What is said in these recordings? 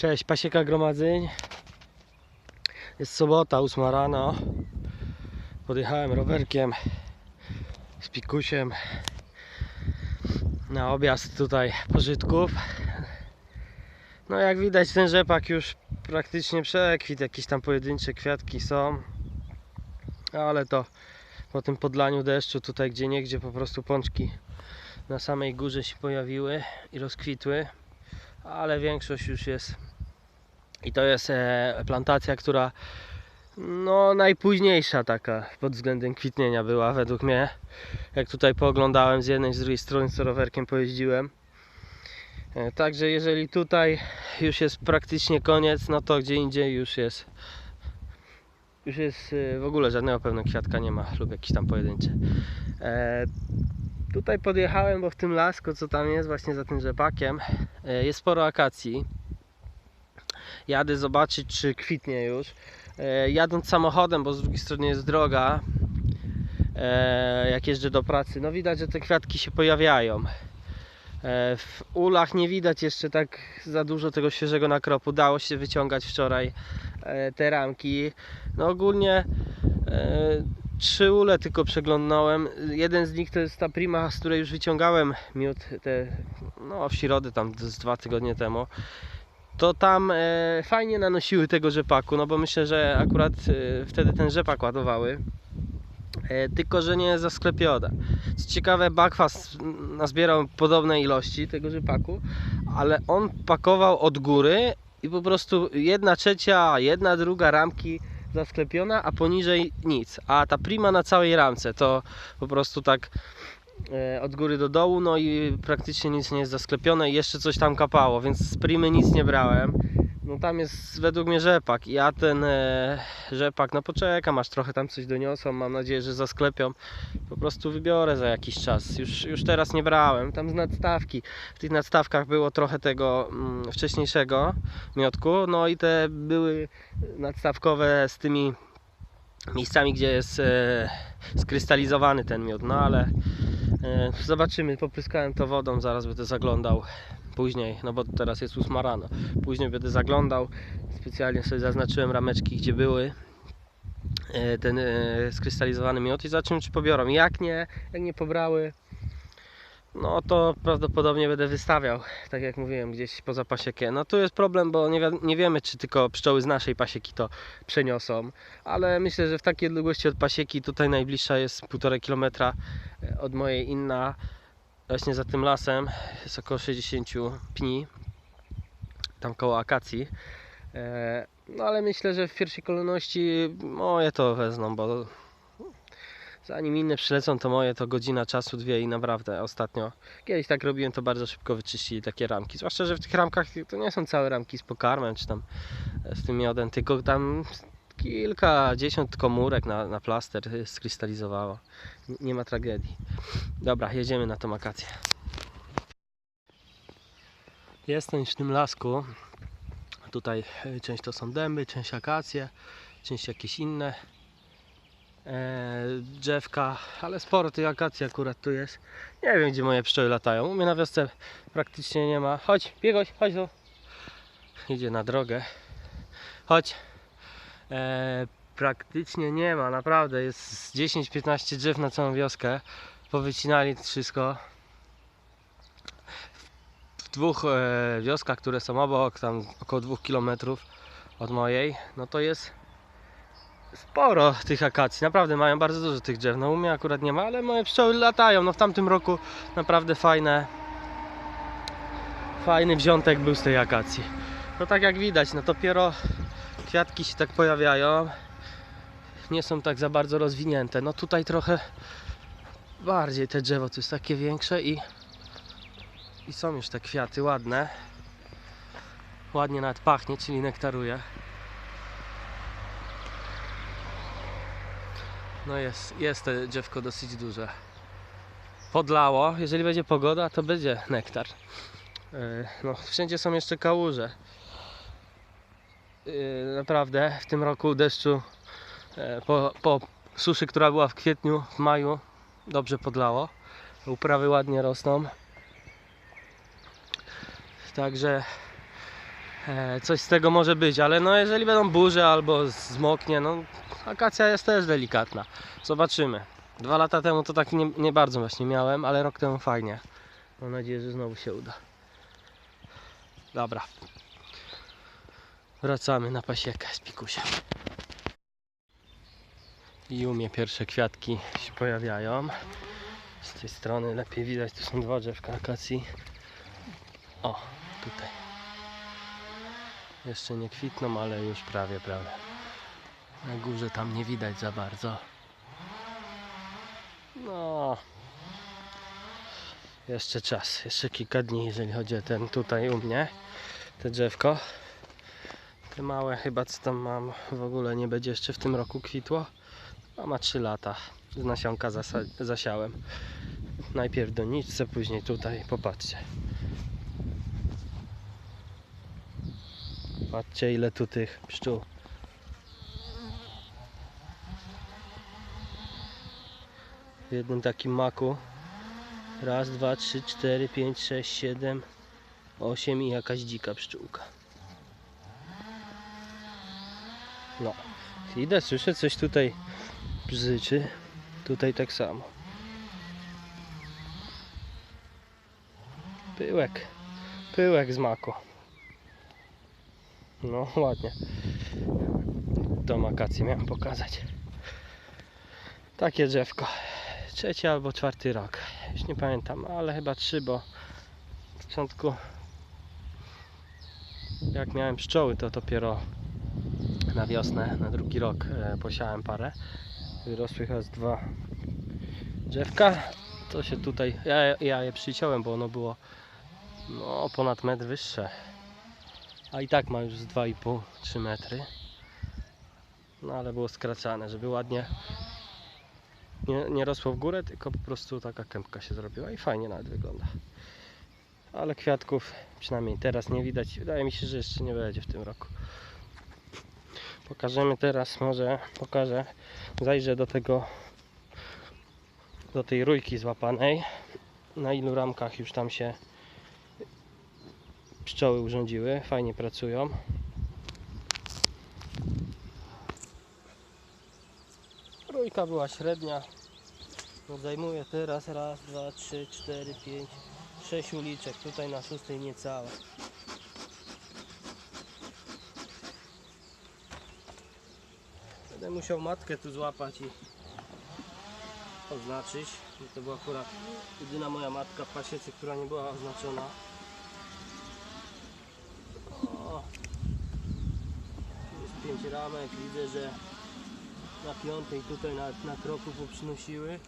Cześć, pasieka gromadzeń. Jest sobota, 8 rano. Podjechałem rowerkiem z pikusiem na objazd tutaj pożytków. No jak widać ten rzepak już praktycznie przekwit, jakieś tam pojedyncze kwiatki są. Ale to po tym podlaniu deszczu tutaj gdzie niegdzie po prostu pączki na samej górze się pojawiły i rozkwitły ale większość już jest. I to jest e, plantacja, która no najpóźniejsza taka pod względem kwitnienia była według mnie. Jak tutaj pooglądałem z jednej z drugiej strony co rowerkiem pojeździłem. E, także jeżeli tutaj już jest praktycznie koniec no to gdzie indziej już jest już jest e, w ogóle żadnego pełnego kwiatka nie ma. Lub jakiś tam pojedynczy e, Tutaj podjechałem, bo w tym lasku, co tam jest, właśnie za tym rzepakiem, e, jest sporo akacji. Jadę zobaczyć, czy kwitnie już. E, Jadąc samochodem, bo z drugiej strony jest droga, e, jak jeżdżę do pracy, no widać, że te kwiatki się pojawiają. W ulach nie widać jeszcze tak za dużo tego świeżego nakropu. Dało się wyciągać wczoraj te ramki. No ogólnie trzy ule tylko przeglądnąłem. Jeden z nich to jest ta prima, z której już wyciągałem miód te, no w środę tam z dwa tygodnie temu. To tam e, fajnie nanosiły tego rzepaku, no bo myślę, że akurat e, wtedy ten rzepak ładowały. E, tylko, że nie za sklepioda. Co ciekawe, Bakwas nazbierał podobne ilości tego rzepaku, ale on pakował od góry i po prostu jedna trzecia, jedna druga ramki zasklepiona, a poniżej nic. A ta prima na całej ramce to po prostu tak e, od góry do dołu, no i praktycznie nic nie jest zasklepione i jeszcze coś tam kapało, więc z primy nic nie brałem. No tam jest według mnie rzepak. Ja ten e, rzepak, no poczekam aż trochę tam coś doniosą, mam nadzieję, że zasklepią. Po prostu wybiorę za jakiś czas. Już, już teraz nie brałem. Tam z nadstawki. W tych nadstawkach było trochę tego mm, wcześniejszego miodku, no i te były nadstawkowe z tymi miejscami, gdzie jest e, skrystalizowany ten miód, no ale e, zobaczymy, popryskałem to wodą, zaraz będę zaglądał później, no bo teraz jest 8 rano, później będę zaglądał, specjalnie sobie zaznaczyłem rameczki, gdzie były e, ten skrystalizowany miód i zobaczymy, czy pobiorą, jak nie, jak nie pobrały, no to prawdopodobnie będę wystawiał, tak jak mówiłem, gdzieś poza pasiekę. No tu jest problem, bo nie, wi- nie wiemy, czy tylko pszczoły z naszej pasieki to przeniosą, ale myślę, że w takiej odległości od pasieki, tutaj najbliższa jest 1,5 km e, od mojej inna, właśnie za tym lasem, jest około 60 pni, tam koło akacji. E, No ale myślę, że w pierwszej kolejności moje to wezmą, bo zanim inne przylecą, to moje to godzina czasu, dwie i naprawdę ostatnio kiedyś tak robiłem, to bardzo szybko wyczyścili takie ramki. Zwłaszcza, że w tych ramkach to nie są całe ramki z pokarmem czy tam e, z tym miodem, tylko tam kilkadziesiąt komórek na, na plaster skrystalizowało. Nie- ma tragedii. Dobra, jedziemy na tą akację. Jestem już w tym lasku. Tutaj e, część to są dęby, część akacje, część jakieś inne drzewka, ale sporo tych akacji akurat tu jest. Nie wiem gdzie moje pszczoły latają. U mnie na wiosce praktycznie nie ma. Chodź, biegoś, chodź tu. Idzie na drogę. Chodź. E, praktycznie nie ma, naprawdę. Jest z 10-15 drzew na całą wioskę. Powycinali wszystko. W dwóch e, wioskach, które są obok, tam około 2 km od mojej, no to jest sporo tych akacji. Naprawdę mają bardzo dużo tych drzew. No u mnie akurat nie ma, ale moje pszczoły latają. No w tamtym roku naprawdę fajne fajny wziątek był z tej akacji. No tak jak widać, no dopiero kwiatki się tak pojawiają. Nie są tak za bardzo rozwinięte. No tutaj trochę bardziej te drzewo to jest takie większe i i są już te kwiaty ładne. Ładnie nawet pachnie, czyli nektaruje. No jest, jest to drzewko dosyć duże. Podlało, jeżeli będzie pogoda, to będzie nektar. Yy, No, wszędzie są jeszcze kałuże. Yy, Naprawdę w tym roku deszczu e, po, po suszy, która była w kwietniu, w maju, dobrze podlało. Uprawy ładnie rosną. Także e, coś z tego może być, ale no jeżeli będą burze albo zmoknie, no akacja jest też delikatna. Zobaczymy. Dwa lata temu to tak nie, nie bardzo właśnie miałem, ale rok temu fajnie. Mam nadzieję, że znowu się uda. Dobra. Wracamy na pasiekę z pikusiem. I u mnie pierwsze kwiatki się pojawiają. Z tej strony lepiej widać, tu są dwa drzewka akacji. O, tutaj. Jeszcze nie kwitną, ale już prawie, prawie. Na górze tam nie widać za bardzo. No. Jeszcze czas, jeszcze kilka dni, jeżeli chodzi o ten tutaj u mnie, te drzewko. Te małe chyba co tam mam w ogóle nie będzie jeszcze w tym roku kwitło. A ma 3 lata. Z nasionka zasiałem. Najpierw doniczce, później tutaj. Popatrzcie. Patrzcie ile tu tych pszczół. W jednym takim maku. Raz, dwa, trzy, cztery, pięć, sześć, siedem, osiem i jakaś dzika pszczółka. No. Idę, słyszę coś tutaj bzyczy. Tutaj tak samo. Pyłek. Pyłek z maku. No ładnie. Tą akację miałem pokazać. Takie drzewko. Trzeci albo czwarty rok. Już nie pamiętam, ale chyba trzy, bo w początku jak miałem pszczoły, to dopiero na wiosnę, na drugi rok e, posiałem parę. Wyrosły chyba z dwa drzewka. To się tutaj, ja, ja je przyciąłem, bo ono było no, ponad metr wyższe. A i tak ma już z 2,5-3 metry. No ale było skracane, żeby ładnie nie, nie rosło w górę, tylko po prostu taka kępka się zrobiła i fajnie nawet wygląda. Ale kwiatków przynajmniej teraz nie widać. Wydaje mi się, że jeszcze nie będzie w tym roku. Pokażemy teraz, może pokażę, zajrzę do tego, do tej rójki złapanej, na ilu ramkach już tam się pszczoły urządziły, fajnie pracują. Rójka była średnia, no zajmuje teraz raz, dwa, trzy, cztery, pięć, sześć uliczek, tutaj na szóstej niecałe. Będę musiał matkę tu złapać i oznaczyć. To była akurat jedyna moja matka w pasiece, która nie była oznaczona. O, tu jest pięć ramek. Widzę, że na piątej tutaj na, na kroku poprzynosiły.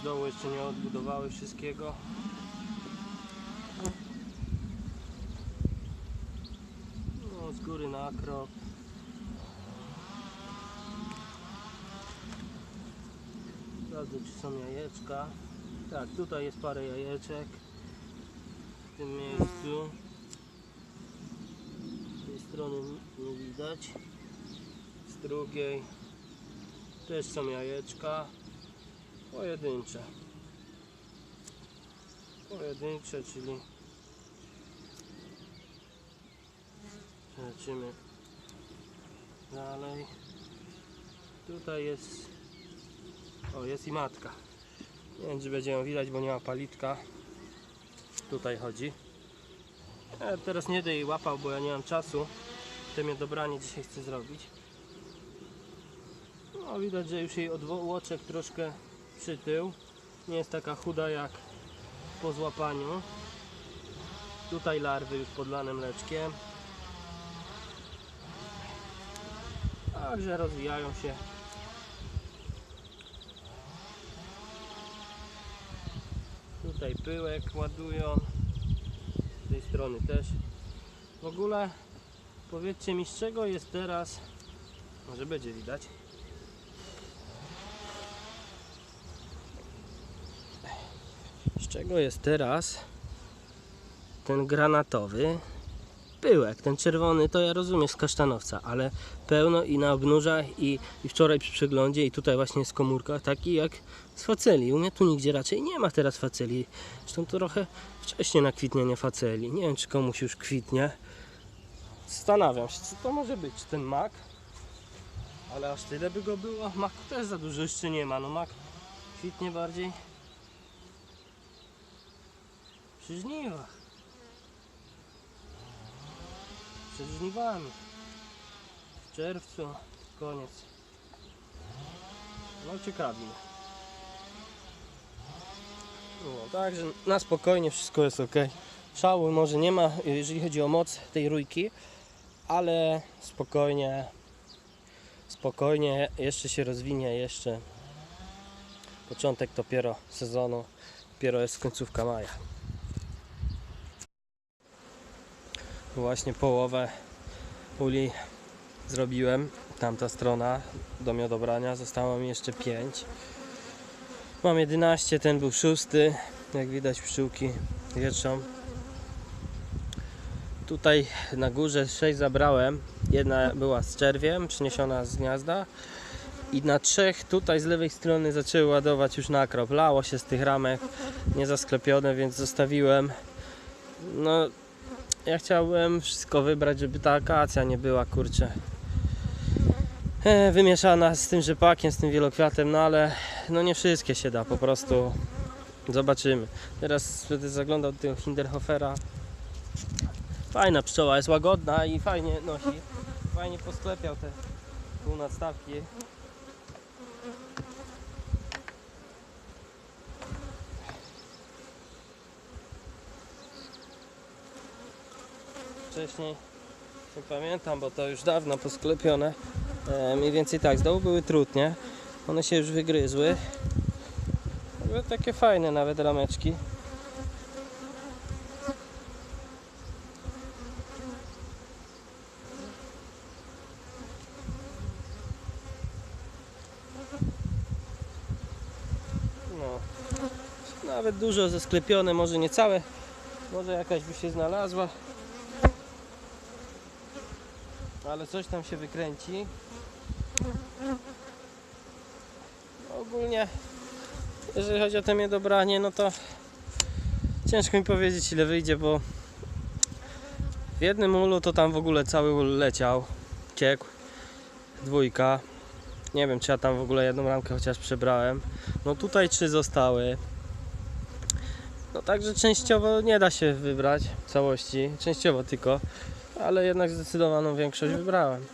Z dołu jeszcze nie odbudowały wszystkiego. No, z góry na krok. Sprawdzę czy są jajeczka. Tak, tutaj jest parę jajeczek. W tym miejscu. Strony nie widać. Z drugiej też są jajeczka. Pojedyncze. Pojedyncze, czyli Lecimy dalej. Tutaj jest. O, jest i matka. Nie wiem, czy będzie ją widać, bo nie ma palitka. Tutaj chodzi. Ja teraz nie będę łapał, bo ja nie mam czasu. Je dobranie dzisiaj chcę zrobić. No, widać, że już jej odłoczek troszkę przytył. Nie jest taka chuda jak po złapaniu. Tutaj larwy już podlane mleczkiem. Także rozwijają się. Tutaj pyłek ładują. Z tej strony też. W ogóle powiedzcie mi z czego jest teraz. Może będzie widać. Z czego jest teraz ten granatowy pyłek. Ten czerwony to ja rozumiem z kasztanowca, ale pełno i na obnóżach i, i wczoraj przy przeglądzie i tutaj właśnie jest komórka taki jak z faceli. U mnie tu nigdzie raczej nie ma teraz faceli. Zresztą to trochę wcześniej na kwitnienie faceli. Nie wiem czy komuś już kwitnie. Zastanawiam się co to może być. Ten mak? Ale aż tyle by go było. Maku też za dużo jeszcze nie ma. No mak kwitnie bardziej przy żniwach. Przed żniwami. W czerwcu, koniec. No ciekawi. No, także na spokojnie wszystko jest ok. Szału może nie ma, jeżeli chodzi o moc tej rójki, ale spokojnie, spokojnie jeszcze się rozwinie, jeszcze początek dopiero sezonu, dopiero jest końcówka maja. Właśnie połowę uli zrobiłem. Tamta strona do miodobrania. Zostało mi jeszcze 5. Mam 11, ten był szósty. Jak widać pszczółki wietrzą. Tutaj na górze 6 zabrałem. Jedna była z czerwiem, przyniesiona z gniazda. I na trzech tutaj z lewej strony zaczęły ładować już nakrop. Lało się z tych ramek, nie zasklepione, więc zostawiłem. No, ja chciałbym wszystko wybrać, żeby ta akacja nie była kurczę e, wymieszana z tym rzepakiem, z tym wielokwiatem, no ale no nie wszystkie się da, po prostu zobaczymy. Teraz będę zaglądał do tego Hinderhofera. Fajna pszczoła, jest łagodna i fajnie nosi. Fajnie posklepiał te pół nadstawki. Wcześniej nie pamiętam, bo to już dawno posklepione. E, mniej więcej tak, z dołu były trutnie. One się już wygryzły. Były takie fajne nawet rameczki. No. Nawet dużo zesklepione, może nie całe. Może jakaś by się znalazła. Ale coś tam się wykręci. Ogólnie, jeżeli chodzi o to mnie dobranie, no to ciężko mi powiedzieć ile wyjdzie, bo w jednym ulu to tam w ogóle cały ul leciał, ciekł, dwójka. Nie wiem, czy ja tam w ogóle jedną ramkę chociaż przebrałem. No tutaj trzy zostały. No także częściowo nie da się wybrać całości, częściowo tylko, ale jednak zdecydowaną większość wybrałem.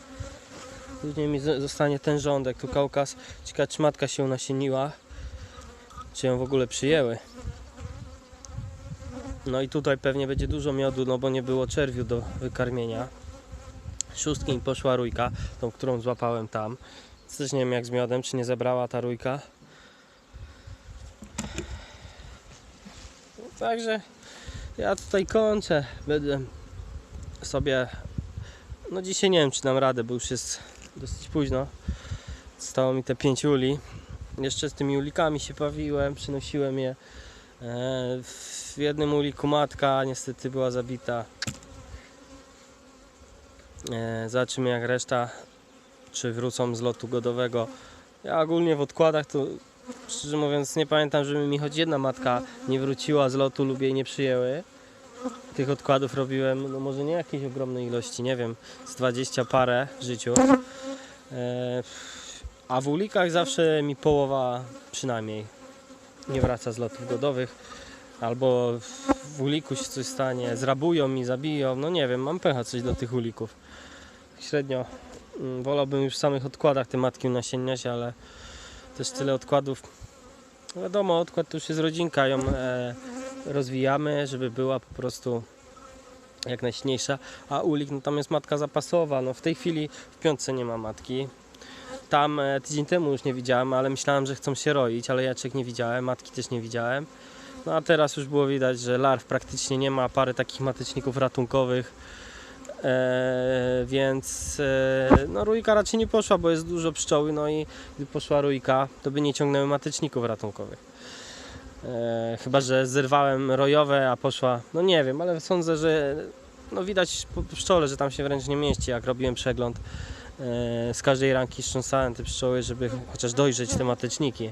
Później mi zostanie ten rządek, tu Kaukaz. Ciekawe czy matka się unasieniła, czy ją w ogóle przyjęły. No i tutaj pewnie będzie dużo miodu, no bo nie było czerwiu do wykarmienia. Szóstki mi poszła rójka, tą którą złapałem tam. Też nie wiem jak z miodem, czy nie zabrała ta rójka. Także ja tutaj kończę. Będę sobie. No dzisiaj nie wiem czy dam radę, bo już jest dosyć późno. Zostało mi te 5 uli. Jeszcze z tymi ulikami się bawiłem, przynosiłem je. E, W jednym uliku matka niestety była zabita. E, Zobaczymy jak reszta, czy wrócą z lotu godowego. Ja ogólnie w odkładach to szczerze mówiąc nie pamiętam, żeby mi choć jedna matka nie wróciła z lotu lub jej nie przyjęły. Tych odkładów robiłem, no może nie jakiejś ogromnej ilości, nie wiem, z 20 parę w życiu. E, a w ulikach zawsze mi połowa przynajmniej nie wraca z lotów godowych. Albo w- uliku się coś stanie, zrabują mi, zabiją, no nie wiem, mam pecha coś do tych ulików. Średnio mm, wolałbym już w samych odkładach te matki nasienniać, ale też tyle odkładów. No Wiadomo, odkład to już jest rodzinka, ją e, rozwijamy, żeby była po prostu jak najsilniejsza. A ulik, no tam jest matka zapasowa. No w tej chwili w piątce nie ma matki. Tam e, tydzień temu już nie widziałem, ale myślałem, że chcą się roić, ale jaczek nie widziałem, matki też nie widziałem. No a teraz już było widać, że larw praktycznie nie ma, parę takich mateczników ratunkowych. E, więc e, no rójka raczej nie poszła, bo jest dużo pszczoły, no i gdyby poszła rójka, to by nie ciągnęły mateczników ratunkowych. E, chyba, że zerwałem rojowe, a poszła, no nie wiem, ale sądzę, że no widać po pszczole, że tam się wręcz nie mieści. Jak robiłem przegląd, e, z każdej ranki strząsałem te pszczoły, żeby chociaż dojrzeć te mateczniki,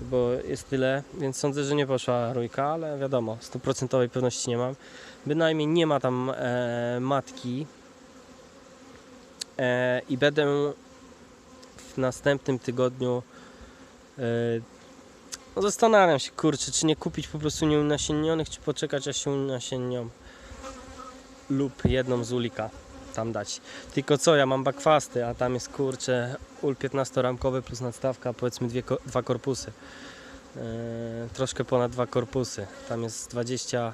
bo jest tyle, więc sądzę, że nie poszła rójka, ale wiadomo, stuprocentowej pewności nie mam. Bynajmniej nie ma tam e, matki e, i będę w następnym tygodniu e, no zastanawiam się, kurczę, czy nie kupić po prostu nieunasiennionych, czy poczekać aż się unasiennią lub jedną z ulika tam dać. Tylko co, ja mam bakwasty, a tam jest kurczę ul 15-ramkowy plus nadstawka, powiedzmy dwie, dwa korpusy. Eee, troszkę ponad dwa korpusy. Tam jest 20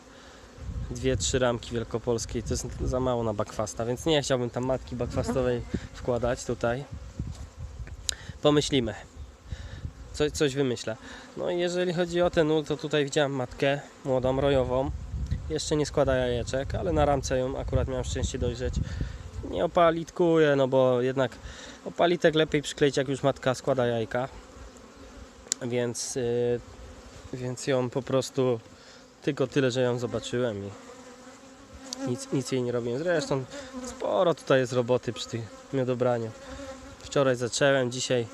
dwie, trzy ramki wielkopolskiej, to jest za mało na bakwasta, więc nie chciałbym tam matki bakwastowej wkładać tutaj. Pomyślimy. Co, coś wymyślę. No i jeżeli chodzi o ten ul, to tutaj widziałem matkę młodą, rojową. Jeszcze nie składa jajeczek, ale na ramce ją akurat miałem szczęście dojrzeć. Nie opalitkuję, no bo jednak opalitek lepiej przykleić jak już matka składa jajka. Więc, yy, więc ją po prostu tylko tyle, że ją zobaczyłem i nic, nic jej nie robiłem. Zresztą sporo tutaj jest roboty przy tym miodobraniu. Wczoraj zacząłem, dzisiaj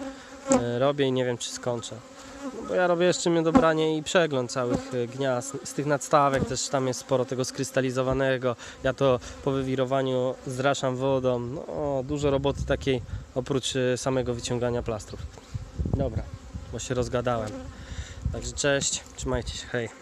e, robię i nie wiem czy skończę. No bo ja robię jeszcze miodobranie i przegląd całych e, gniazd. Z tych nadstawek też tam jest sporo tego skrystalizowanego. Ja to po wywirowaniu zraszam wodą. No, dużo roboty takiej oprócz e, samego wyciągania plastrów. Dobra, bo się rozgadałem. Także cześć, trzymajcie się, hej.